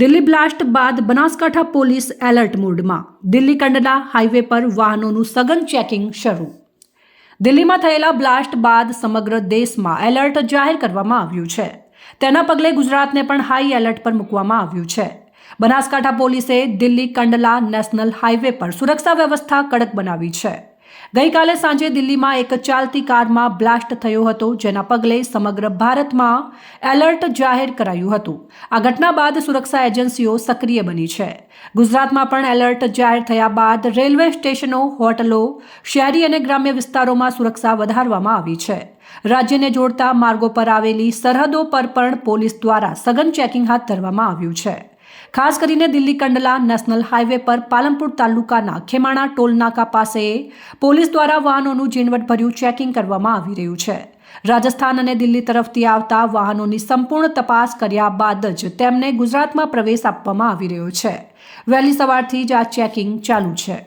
Delhi blast બાદ Banaskantha police alert મોડમાં. Delhi Kandla highway પર વાહનોનું સઘન ચેકિંગ શરૂ. દિલ્હીમાં થયેલા બ્લાસ્ટ બાદ સમગ્ર દેશમાં એલર્ટ જાહેર કરવામાં આવ્યું છે. તેના પગલે ગુજરાતને પણ હાઈ એલર્ટ પર મૂકવામાં આવ્યું છે. બનાસકાંઠા પોલીસે દિલ્હી કંડલા નેશનલ હાઈવે પર સુરક્ષા વ્યવસ્થા કડક બનાવી છે. ગઈકાલે સાંજે દિલ્હીમાં એક ચાલતી કારમાં બ્લાસ્ટ થયો હતો, જેના પગલે સમગ્ર ભારતમાં એલર્ટ જાહેર કરાયું હતું. આ ઘટના બાદ સુરક્ષા એજન્સીઓ સક્રિય બની છે. ગુજરાતમાં પણ એલર્ટ જાહેર થયા બાદ રેલવે સ્ટેશનો, હોટલો, શહેરી અને ગ્રામ્ય વિસ્તારોમાં સુરક્ષા વધારવામાં આવી છે. રાજ્યને જોડતા માર્ગો પર આવેલી સરહદો પર પણ પોલીસ દ્વારા સઘન ચેકિંગ હાથ ધરવામાં આવ્યું છે. ખાસ કરીને દિલ્હી કંડલા નેશનલ હાઈવે પર પાલનપુર તાલુકાના ખેમાણા ટોલનાકા પાસે પોલીસ દ્વારા વાહનોનું ઝીણવટભર્યું ચેકિંગ કરવામાં આવી રહ્યું છે. રાજસ્થાન અને દિલ્હી તરફથી આવતા વાહનોની સંપૂર્ણ તપાસ કર્યા બાદ જ તેમને ગુજરાતમાં પ્રવેશ આપવામાં આવી રહ્યો છે. વહેલી સવારથી જ આ ચેકિંગ ચાલુ છે.